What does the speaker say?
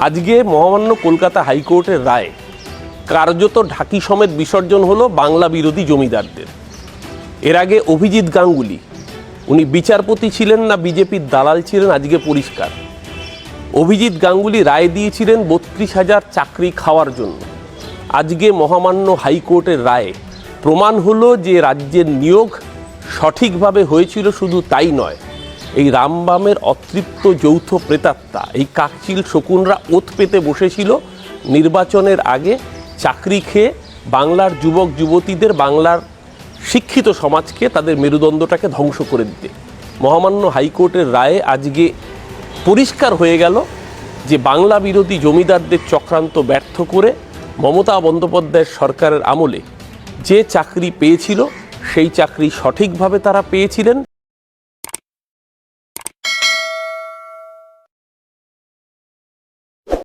আজকে মহামান্য কলকাতা হাইকোর্টের রায় কার্যত ঢাকি সমেত বিসর্জন হলো বাংলা বিরোধী জমিদারদের। এর আগে অভিজিৎ গাঙ্গুলি, উনি বিচারপতি ছিলেন না, বিজেপির দালাল ছিলেন, আজকে পরিষ্কার। অভিজিৎ গাঙ্গুলি রায় দিয়েছিলেন বত্রিশ হাজার চাকরি খাওয়ার জন্য। আজকে মহামান্য হাইকোর্টের রায়ে প্রমাণ হলো যে রাজ্যের নিয়োগ সঠিকভাবে হয়েছিল শুধু তাই নয় এই রামবামের অতৃপ্ত যৌথ প্রেতাত্মা, এই কাকচিল শকুনরা ওত পেতে বসেছিল নির্বাচনের আগে চাকরি খেয়ে বাংলার যুবক যুবতীদের, বাংলার শিক্ষিত সমাজকে তাদের মেরুদণ্ডটাকে ধ্বংস করে দিতে। মহামান্য হাইকোর্টের রায়ে আজকে পরিষ্কার হয়ে গেল যে বাংলা বিরোধী জমিদারদের চক্রান্ত ব্যর্থ করে মমতা বন্দ্যোপাধ্যায়ের সরকারের আমলে যে চাকরি পেয়েছিল, সেই চাকরি সঠিকভাবে তারা পেয়েছিলেন।